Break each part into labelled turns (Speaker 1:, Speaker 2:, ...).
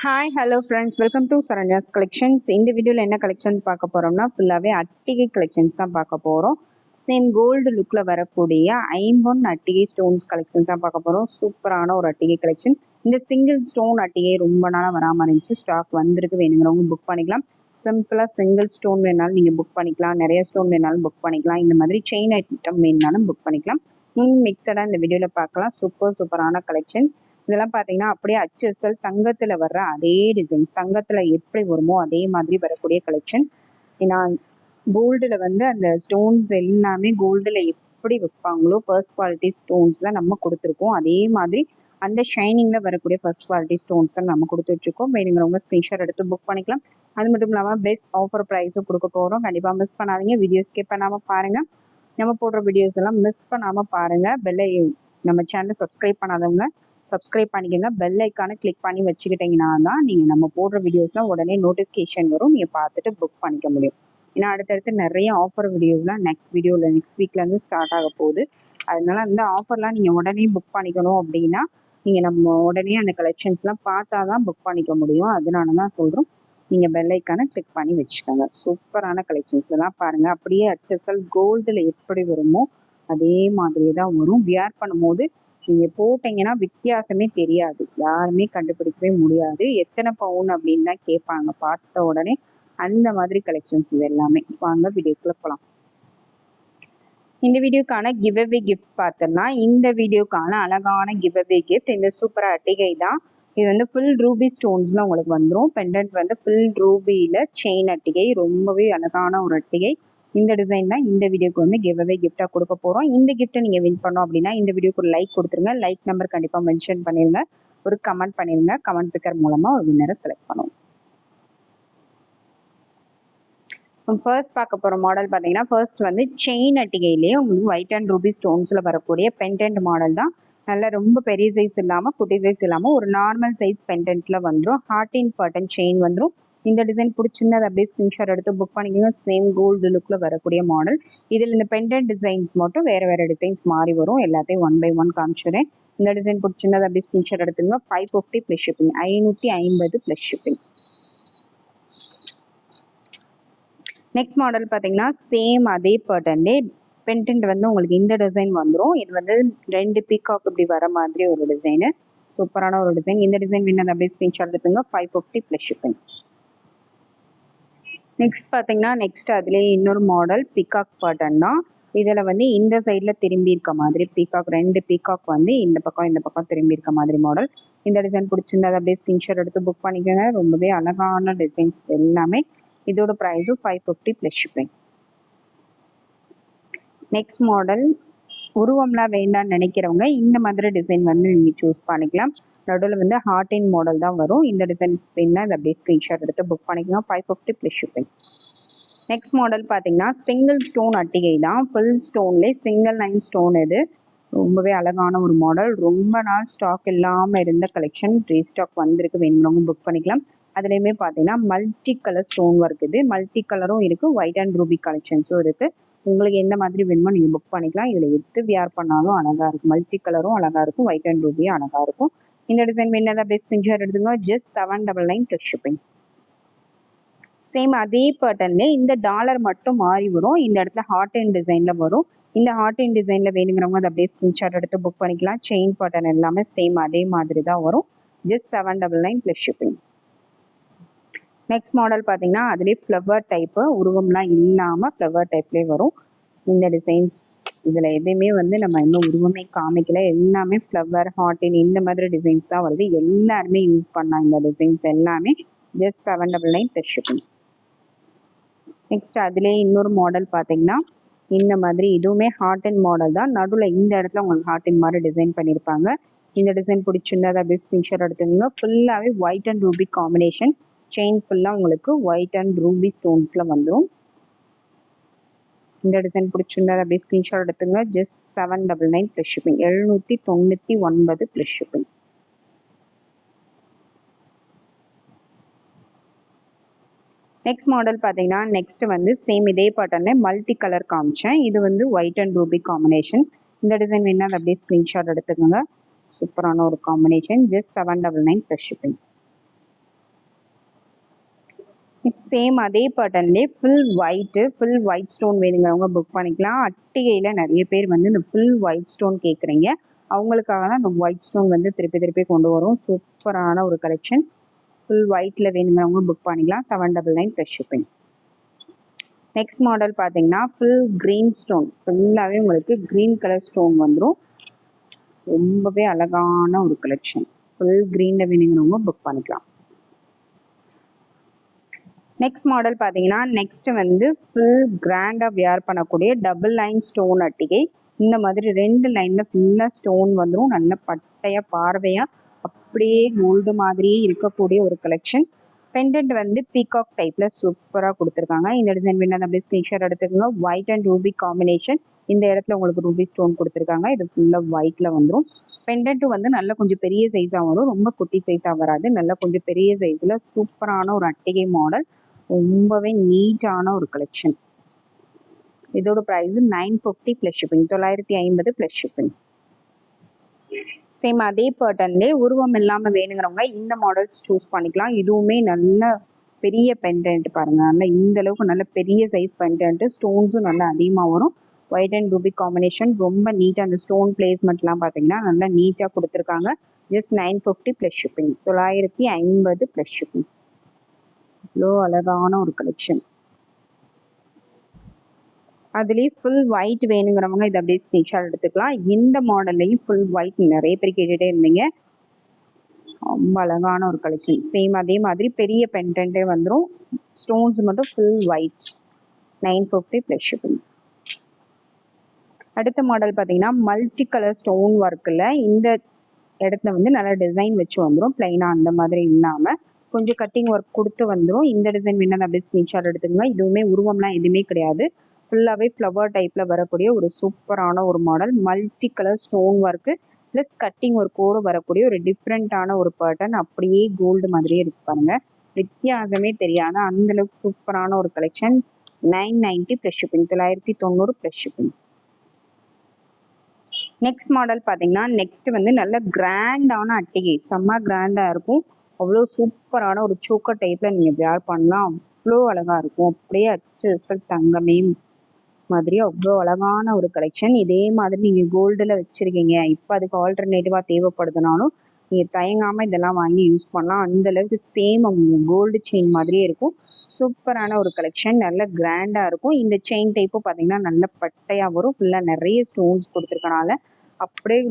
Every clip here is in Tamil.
Speaker 1: Hi hello friends welcome to Saranya's collections இந்த வீடியோவில் என்ன கலெக்ஷன் பார்க்க போகிறோம்னா ஃபுல்லாகவே அட்டிகை கலெக்ஷன்ஸ் தான் பார்க்க போகிறோம் சேம் கோல்டு லுக்கில் வரக்கூடிய ஐம்பொன் அட்டிகை ஸ்டோன்ஸ் கலெக்ஷன்ஸ் தான் பார்க்க போகிறோம் சூப்பரான ஒரு அட்டிகை கலெக்ஷன் இந்த சிங்கிள் ஸ்டோன் அட்டிகை ரொம்ப நாளாக வராமல் இருந்துச்சு. ஸ்டாக் வந்திருக்கு. வேணுங்கிறவங்க புக் பண்ணிக்கலாம். சிம்பிளாக சிங்கிள் ஸ்டோன் வேணாலும் நீங்கள் புக் பண்ணிக்கலாம். நிறைய ஸ்டோன் வேணாலும் புக் பண்ணிக்கலாம். இந்த மாதிரி செயின் ஐட்டம் வேணுனாலும் புக் பண்ணிக்கலாம். மிக்சடாக இந்த வீடியோவில் பார்க்கலாம். சூப்பர் சூப்பரான கலெக்ஷன்ஸ் இதெல்லாம் பார்த்தீங்கன்னா அப்படியே அச்சல் தங்கத்தில் வர்ற அதே டிசைன்ஸ் தங்கத்தில் எப்படி வருமோ அதே மாதிரி வரக்கூடிய கலெக்ஷன்ஸ் ஏன்னா கோல்டில் வந்து அந்த ஸ்டோன்ஸ் எல்லாமே கோல்டில் எப்படி வைப்பாங்களோ ஃபர்ஸ்ட் குவாலிட்டி ஸ்டோன்ஸ் தான் நம்ம கொடுத்துருக்கோம். அதே மாதிரி அந்த ஷைனிங்கில் வரக்கூடிய ஃபர்ஸ்ட் குவாலிட்டி ஸ்டோன்ஸ் தான் நம்ம கொடுத்துட்ருக்கோம் வேணுங்கிறவங்க ஸ்க்ரீன்ஷாட் எடுத்து புக் பண்ணிக்கலாம். அது மட்டும் இல்லாமல் பெஸ்ட் ஆஃபர் ப்ரைஸும் கொடுக்க போகிறோம் கண்டிப்பாக மிஸ் பண்ணாதீங்க. வீடியோ ஸ்கிப் பண்ணாமல் பாருங்கள் நம்ம போடுற வீடியோஸ் எல்லாம் மிஸ் பண்ணாமல் பாருங்கள் பெல்லை நம்ம சேனலை சப்ஸ்கிரைப் பண்ணாதவங்க சப்ஸ்கிரைப் பண்ணிக்கோங்க. பெல் ஐக்கானை கிளிக் பண்ணி வச்சுக்கிட்டீங்கன்னா தான் நீங்கள் நம்ம போடுற வீடியோஸ்லாம் உடனே நோட்டிஃபிகேஷன் வரும். நீங்கள் பார்த்துட்டு புக் பண்ணிக்க முடியும். ஏன்னா அடுத்தடுத்து நிறைய ஆஃபர் வீடியோஸ்லாம் நெக்ஸ்ட் வீடியோவில் நெக்ஸ்ட் வீக்லேருந்து ஸ்டார்ட் ஆக போகுது. அதனால அந்த ஆஃபர்லாம் நீங்கள் உடனே புக் பண்ணிக்கணும் அப்படின்னா நீங்கள் நம்ம உடனே அந்த கலெக்ஷன்ஸ்லாம் பார்த்தா தான் புக் பண்ணிக்க முடியும். அதனால தான் சொல்கிறோம் நீங்கள் பெல் கிளிக் பண்ணி வச்சுக்கோங்க. சூப்பரான கலெக்ஷன்ஸ் எல்லாம் பாருங்கள் அப்படியே ஹெச்எஸ்எல் கோல்டில் எப்படி வருமோ அதே மாதிரியே தான் வரும். வியர் பண்ணும்போது நீங்கள் போட்டிங்கன்னா வித்தியாசமே தெரியாது. யாருமே கண்டுபிடிக்கவே முடியாது. எத்தனை பவுன் அப்படின்னு தான் கேட்பாங்க. பார்த்த உடனே அந்த மாதிரி கலெக்ஷன்ஸ் இது எல்லாமே. வாங்க வீடியோக்குள்ள போகலாம் இந்த வீடியோக்கான கிவ் அவே கிஃப்ட் பார்த்தோம்னா இந்த வீடியோக்கான அழகான கிவ் அவே கிஃப்ட் இந்த சூப்பர் அட்டிகை தான். இது வந்து ஃபுல் ரூபி ஸ்டோன்ஸ்ல உங்களுக்கு வந்துடும் பெண்டன்ட் வந்து ஃபுல் ரூபியில செயின் அட்டிகை ரொம்பவே அழகான ஒரு அட்டிகை. இந்த டிசைன் தான் இந்த வீடியோக்கு வந்து கிவ் அவே கிஃப்டாக கொடுக்க போகிறோம் இந்த கிஃப்ட்டை நீங்கள் வின் பண்ணோம் அப்படின்னா இந்த வீடியோக்கு ஒரு லைக் கொடுத்துருங்க. லைக் நம்பர் கண்டிப்பாக மென்ஷன் பண்ணிடுங்க ஒரு கமெண்ட் பண்ணிடுங்க கமெண்ட் பிக்கர் மூலமாக ஒரு வின்னரை செலக்ட் பண்ணுவோம். ஃபர்ஸ்ட் பார்க்க போகிற மாடல் பார்த்தீங்கன்னா ஃபர்ஸ்ட் வந்து செயின் அட்டிகையிலேயே உங்களுக்கு ஒயிட் அண்ட் ரூபி ஸ்டோன்ஸில் வரக்கூடிய பென்டென்ட் மாடல் தான். நல்லா ரொம்ப பெரிய சைஸ் இல்லாமல் குட்டி சைஸ் இல்லாமல் ஒரு நார்மல் சைஸ் பென்டென்ட்டில் வந்துடும் ஹார்டின் பட்டன் செயின் வந்துடும் இந்த டிசைன் பிடிச்சிருந்தா அதை அப்படியே ஸ்க்ரீன்ஷாட் எடுத்து புக் பண்ணிக்கோங்க. சேம் கோல்டு லுக்கில் வரக்கூடிய மாடல் இதில் இந்த பெண்டன்ட் டிசைன்ஸ் மட்டும் வேறு வேறு டிசைன்ஸ் மாறி வரும். எல்லாத்தையும் ஒன் பை ஒன் காமிச்சிடுறேன். இந்த டிசைன் பிடிச்சிருந்தா அதை அப்படியே ஸ்க்ரீன்ஷாட் எடுத்துங்க ஃபைவ் ஃபிஃப்டி ப்ளஸ் ஷிப்பிங் ஐநூற்றி ஐம்பது ப்ளஸ் ஷிப்பிங் நெக்ஸ்ட் மாடல் பார்த்தீங்கன்னா சேம் அதே பேட்டர்ன்லே பென்டென்ட் வந்து உங்களுக்கு இந்த டிசைன் வந்துடும் இது வந்து ரெண்டு பீகாக் இப்படி வர மாதிரி ஒரு டிசைனு சூப்பரான ஒரு டிசைன் இந்த டிசைன் வேணும் அப்படியே ஸ்க்ரீன்ஷாட் எடுத்துங்க five fifty plus shipping next பார்த்தீங்கன்னா நெக்ஸ்ட் அதுலேயே இன்னொரு மாடல் பிகாக் பட்டன் தான். இதில் வந்து இந்த சைடில் திரும்பி இருக்க மாதிரி பீகாக் ரெண்டு பீகாக் வந்து இந்த பக்கம் இந்த பக்கம் திரும்பி இருக்க மாதிரி மாடல் இந்த டிசைன் பிடிச்சிருந்தா அதை அப்படியே ஸ்கிரீன்ஷாட் எடுத்து புக் பண்ணிக்கோங்க. ரொம்பவே அழகான டிசைன்ஸ் எல்லாமே. இதோட ப்ரைஸும் five fifty plus shipping next model உருவம்லாம் வேண்டாம்னு நினைக்கிறவங்க இந்த மாதிரி டிசைன் வந்து நீங்கள் சூஸ் பண்ணிக்கலாம். நடுவில் வந்து ஹார்ட் இன் மாடல் தான் வரும். இந்த டிசைன் வேணும்னா இதை அப்படியே ஸ்க்ரீன்ஷாட் எடுத்து புக் பண்ணிக்கலாம் five fifty plus shipping next model பார்த்தீங்கன்னா சிங்கிள் ஸ்டோன் அட்டிகை தான். ஃபுல் ஸ்டோன்லேயே சிங்கிள் லைன் ஸ்டோன் இது. ரொம்பவே அழகான ஒரு மாடல் ரொம்ப நாள் ஸ்டாக் இல்லாமல் இருந்த கலெக்ஷன் ரீஸ்டாக் வந்திருக்கு. வேணுங்கிறவங்க புக் பண்ணிக்கலாம். அதுலேயுமே பார்த்தீங்கன்னா மல்டி கலர் ஸ்டோன் ஒர்க் இது. மல்டி கலரும் இருக்குது ஒயிட் அண்ட் ரூபி கலெக்ஷன்ஸும் இருக்குது உங்களுக்கு எந்த மாதிரி வேணுமோ நீங்கள் புக் பண்ணிக்கலாம். இதில் எது வியர் பண்ணாலும் அழகாக இருக்கும். மல்டி கலரும் அழகாக இருக்கும். ஒயிட் அண்ட் ரூபியும் அழகாக இருக்கும். இந்த டிசைன் வேணாத பெஸ்ட் ஸ்கிரீன்ஷாட் எடுத்துங்க just seven double nine plus shipping same அதே பேட்டர்ன்லே இந்த டாலர் மட்டும் மாறி வரும். இந்த இடத்துல ஹார்ட் அண்ட் டிசைன்ல வரும். இந்த ஹார்ட் அண்ட் டிசைன்ல வேணுங்கிறவங்க அதை அப்படியே ஸ்கிரீன்ஷாட் எடுத்து புக் பண்ணிக்கலாம். செயின் பேட்டர்ன் எல்லாமே சேம் அதே மாதிரி தான் வரும். Just seven double nine plus shipping next model பார்த்தீங்கன்னா அதுலேயே ஃப்ளவர் டைப்பு உருவம்லாம் இல்லாமல் ஃப்ளவர் டைப்லேயே வரும். இந்த டிசைன்ஸ் இதில் எதுவுமே வந்து நம்ம இன்னும் உருவமே காமிக்கல. எல்லாமே ஃப்ளவர் ஹாட்டின் இந்த மாதிரி டிசைன்ஸ் தான் வருது. எல்லாருமே யூஸ் பண்ணலாம் இந்த டிசைன்ஸ் எல்லாமே. Just seven double nine plus shipping next அதுலேயே இன்னொரு மாடல் பார்த்தீங்கன்னா இந்த மாதிரி இதுவுமே ஹார்ட் அண்ட் மாடல் தான். நடுவில் இந்த இடத்துல உங்களுக்கு ஹார்ட் அண்ட் மாதிரி டிசைன் பண்ணியிருப்பாங்க. இந்த டிசைன் பிடிச்சிருந்தா அதை அப்படியே ஸ்கிரீன்ஷாட் எடுத்துக்கோங்க. ஃபுல்லாகவே white and ruby combination chain ஃபுல்லாக உங்களுக்கு ஒயிட் அண்ட் ரூபி ஸ்டோன்ஸில் வந்துடும் இந்த டிசைன் பிடிச்சிருந்தா அப்படியே ஸ்க்ரீன்ஷாட் எடுத்துங்க. Just seven double nine plus shipping எழுநூற்றி தொண்ணூற்றி ஒன்பது ப்ளஸ் ஷிப்பிங் நெக்ஸ்ட் மாடல் பார்த்தீங்கன்னா நெக்ஸ்ட் வந்து சேம் இதே பேட்டர்னே மல்டி கலர் காமிச்சேன். இது வந்து ஒயிட் அண்ட் ரூபி காம்பினேஷன் இந்த டிசைன் வேணால் அப்படியே ஸ்க்ரீன்ஷாட் எடுத்துக்கோங்க. சூப்பரான ஒரு combination just seven double nine plus shipping next same அதே பேட்டர்ன்லேயே full white full white stone வேணுங்கிறவங்க புக் பண்ணிக்கலாம். அட்டிகையில் நிறைய பேர் வந்து இந்த ஃபுல் ஒயிட் ஸ்டோன் கேட்குறீங்க அவங்களுக்காக தான் இந்த ஒயிட் ஸ்டோன் வந்து திருப்பி திருப்பி கொண்டு வரும். சூப்பரான ஒரு கலெக்ஷன் ஃபுல் ஒயிட்டில் வேணுங்கிறவங்க புக் பண்ணிக்கலாம். Seven double nine plus shipping next model பார்த்தீங்கன்னா ஃபுல் க்ரீன் ஸ்டோன் ஃபுல்லாகவே உங்களுக்கு க்ரீன் கலர் ஸ்டோன் வந்துடும் ரொம்பவே அழகான ஒரு கலெக்ஷன் ஃபுல் க்ரீனில் வேணுங்கிறவங்க புக் பண்ணிக்கலாம். நெக்ஸ்ட் மாடல் பார்த்தீங்கன்னா நெக்ஸ்ட் வந்து ஃபுல் கிராண்டாக வியர் பண்ணக்கூடிய டபுள் லைன் ஸ்டோன் அட்டிகை. இந்த மாதிரி ரெண்டு லைனில் ஃபுல்லாக ஸ்டோன் வந்துடும் நல்ல பட்டையாக பார்வையாக அப்படியே கோல்டு மாதிரியே இருக்கக்கூடிய ஒரு கலெக்ஷன் பெண்டன்ட் வந்து பீகாக் டைப்பில் சூப்பராக கொடுத்துருக்காங்க. இந்த டிசைன் வேணும் அப்படியே ஸ்க்ரீன்ஷாட் எடுத்துக்கோங்க. ஒயிட் அண்ட் ரூபி காம்பினேஷன் இந்த இடத்துல உங்களுக்கு ரூபி ஸ்டோன் கொடுத்துருக்காங்க. இது ஃபுல்லாக ஒயிட்டில் வந்துடும் பெண்டன்ட்டும் வந்து நல்ல கொஞ்சம் பெரிய சைஸாக வரும். ரொம்ப குட்டி சைஸாக வராது. நல்ல கொஞ்சம் பெரிய சைஸில் சூப்பரான ஒரு அட்டிகை மாடல் ரொம்பவே நீட்டான ஒரு கலெக்ஷன் இதோட price nine fifty plus shipping தொள்ளாயிரத்தி ஐம்பது ப்ளஸ் ஷிப்பிங் சேம் அதே பேட்டர்ன்லே உருவம் இல்லாமல் வேணுங்கிறவங்க இந்த மாடல்ஸ் சூஸ் பண்ணிக்கலாம். இதுவுமே நல்ல பெரிய பெண்டன்ட் பாருங்க. நல்ல இந்த அளவுக்கு நல்ல பெரிய சைஸ் பெண்டன்ட் ஸ்டோன்ஸும் நல்லா அதிகமாக வரும். ஒயிட் அண்ட் ரூபி காம்பினேஷன் ரொம்ப நீட்டாக அந்த ஸ்டோன் பிளேஸ்மெண்ட்லாம் பார்த்தீங்கன்னா நல்லா நீட்டாக கொடுத்துருக்காங்க. Just nine fifty plus shipping தொள்ளாயிரத்தி ஐம்பது ப்ளஸ் ஷிப்பிங் இவ்வளோ அழகான ஒரு கலெக்ஷன் அதுலேயே ஃபுல் ஒயிட் வேணுங்கிறவங்க இதை அப்படியே ஸ்க்ரீன்ஷாட் எடுத்துக்கலாம். இந்த மாடல்லையும் ஃபுல் ஒயிட் நிறைய பேர் கேட்டுகிட்டே இருந்தீங்க. ரொம்ப அழகான ஒரு கலெக்ஷன் சேம் அதே மாதிரி பெரிய பென்டென்ட்டே வந்துடும் ஸ்டோன்ஸ் மட்டும் full white nine fifty plus shipping அடுத்த மாடல் பார்த்தீங்கன்னா மல்டி கலர் ஸ்டோன் ஒர்க்கில் இந்த இடத்துல வந்து நல்லா டிசைன் வச்சு வந்துடும் பிளைனாக அந்த மாதிரி இல்லாமல் கொஞ்சம் கட்டிங் ஒர்க் கொடுத்து வந்துடும் இந்த டிசைன் வேணால் அப்படியே ஸ்க்ரீன்ஷாட் எடுத்துக்கோங்க. இதுவுமே உருவம்லாம் எதுவுமே கிடையாது. ஃபுல்லாகவே ஃப்ளவர் டைப்பில் வரக்கூடிய ஒரு சூப்பரான ஒரு model multi colour stone work plus cutting ஒர்க்கோடு வரக்கூடிய ஒரு டிஃப்ரெண்ட்டான ஒரு பேட்டர்ன் அப்படியே கோல்டு மாதிரியே இருக்கு பாருங்கள் வித்தியாசமே தெரியாது. அந்தளவுக்கு சூப்பரான ஒரு collection nine ninety plus shipping தொள்ளாயிரத்தி தொண்ணூறு ப்ளஸ் ஷிப்பிங் நெக்ஸ்ட் மாடல் பார்த்தீங்கன்னா நெக்ஸ்ட் வந்து நல்ல கிராண்டான அட்டிகை. செம்ம கிராண்டாக இருக்கும். அவ்வளோ சூப்பரான ஒரு சோக்கர் டைப்பில் நீங்கள் வேர் பண்ணலாம் அவ்வளோ அழகாக இருக்கும். அப்படியே அச்சு அசல் தங்கமே மாதிரி அவ்வளோ அழகான ஒரு கலெக்ஷன் இதே மாதிரி நீங்கள் கோல்டில் வச்சுருக்கீங்க. இப்போ அதுக்கு ஆல்டர்னேட்டிவாக தேவைப்படுதுனாலும் நீங்கள் தயங்காமல் இதெல்லாம் வாங்கி யூஸ் பண்ணலாம். அந்த அளவுக்கு சேம் கோல்டு செயின் மாதிரியே இருக்கும். சூப்பரான ஒரு கலெக்ஷன் நல்ல கிராண்டாக இருக்கும். இந்த செயின் டைப்பும் பார்த்தீங்கன்னா நல்ல பட்டையாக வரும். ஃபுல்லாக நிறைய ஸ்டோன்ஸ் கொடுத்துருக்கனால அப்படியே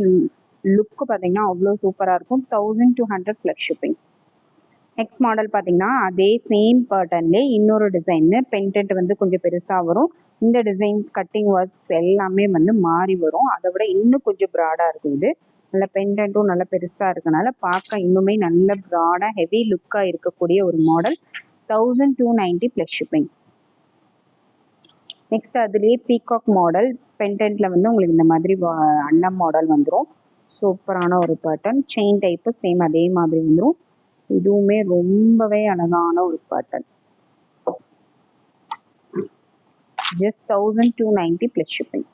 Speaker 1: லுக்கு பார்த்தீங்கன்னா அவ்வளோ சூப்பராக இருக்கும். Thousand two hundred plus shipping next model பார்த்தீங்கன்னா அதே சேம் பேட்டர்ன்லே இன்னொரு டிசைன்னு பென்டென்ட் வந்து கொஞ்சம் பெருசாக வரும். இந்த டிசைன்ஸ் கட்டிங் ஒர்க்ஸ் எல்லாமே வந்து மாறி வரும். அதை விட இன்னும் கொஞ்சம் ப்ராடாக இருக்கும் இது. நல்ல பென்டென்ட்டும் நல்ல பெருசாக இருக்கனால பார்க்க இன்னுமே நல்ல ப்ராடாக ஹெவி லுக்காக இருக்கக்கூடிய ஒரு model thousand two ninety plus shipping next அதுலேயே பீகாக் மாடல் பென்டென்ட்ல வந்து உங்களுக்கு இந்த மாதிரி அன்னம் மாடல் வந்துடும் சூப்பரான ஒரு பேட்டர்ன் செயின் டைப்பு சேம் அதே மாதிரி வந்துடும் இதுவுமே ரொம்பவே அழகான ஒரு pattern just thousand two ninety plus shipping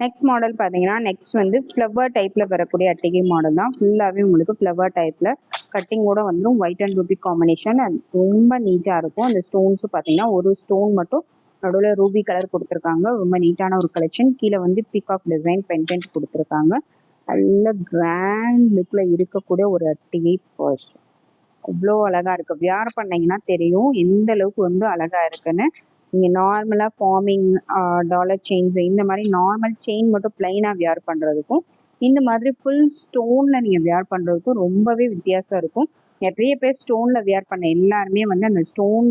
Speaker 1: next model பார்த்தீங்கன்னா நெக்ஸ்ட் வந்து ஃப்ளவர் டைப்பில் வரக்கூடிய அட்டிகை மாடல் தான். ஃபுல்லாகவே உங்களுக்கு ஃப்ளவர் டைப்பில் கட்டிங்கோட வந்துடும் ஒயிட் அண்ட் ரூபி காம்பினேஷன் அது ரொம்ப நீட்டாக இருக்கும். அந்த ஸ்டோன்ஸும் பார்த்தீங்கன்னா ஒரு ஸ்டோன் மட்டும் நடுவில் ரூபி கலர் கொடுத்துருக்காங்க. ரொம்ப நீட்டான ஒரு கலெக்ஷன் கீழே வந்து பீகாக் டிசைன் பென்டென்ட் கொடுத்துருக்காங்க. நல்ல கிராண்ட் லுக்கில் இருக்கக்கூடிய ஒரு அட்டிகை பர்ஸ் அவ்வளோ அழகாக இருக்குது வியார் பண்ணீங்கன்னா தெரியும் எந்த அளவுக்கு வந்து அழகாக இருக்குன்னு. நீங்கள் நார்மலாக ஃபார்மிங் டாலர் செயின்ஸ் இந்த மாதிரி நார்மல் செயின் மட்டும் பிளைனாக வியார் பண்ணுறதுக்கும் இந்த மாதிரி ஃபுல் ஸ்டோனில் நீங்கள் வியார் பண்ணுறதுக்கும் ரொம்பவே வித்தியாசம் இருக்கும். நிறைய பேர் ஸ்டோனில் வியார் பண்ண எல்லாருமே வந்து அந்த ஸ்டோன்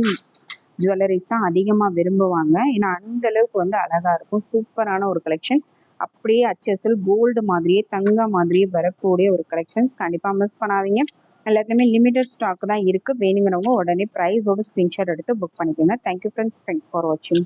Speaker 1: ஜுவல்லரிஸ் தான் அதிகமாக விரும்புவாங்க. ஏன்னா அந்த அளவுக்கு வந்து அழகாக இருக்கும். சூப்பரான ஒரு கலெக்ஷன் அப்படியே அச்சசல் கோல்டு மாதிரியே தங்க மாதிரியே வரக்கூடிய ஒரு கலெக்ஷன்ஸ் கண்டிப்பாக மிஸ் பண்ணாதீங்க. எல்லாத்துலேயுமே லிமிடெட் ஸ்டாக் தான் இருக்குது வேணுங்கிறவங்க உடனே ப்ரைஸோட ஸ்க்ரீன்ஷாட் எடுத்து புக் பண்ணிக்கோங்க. Thank you friends thanks for வாட்சிங்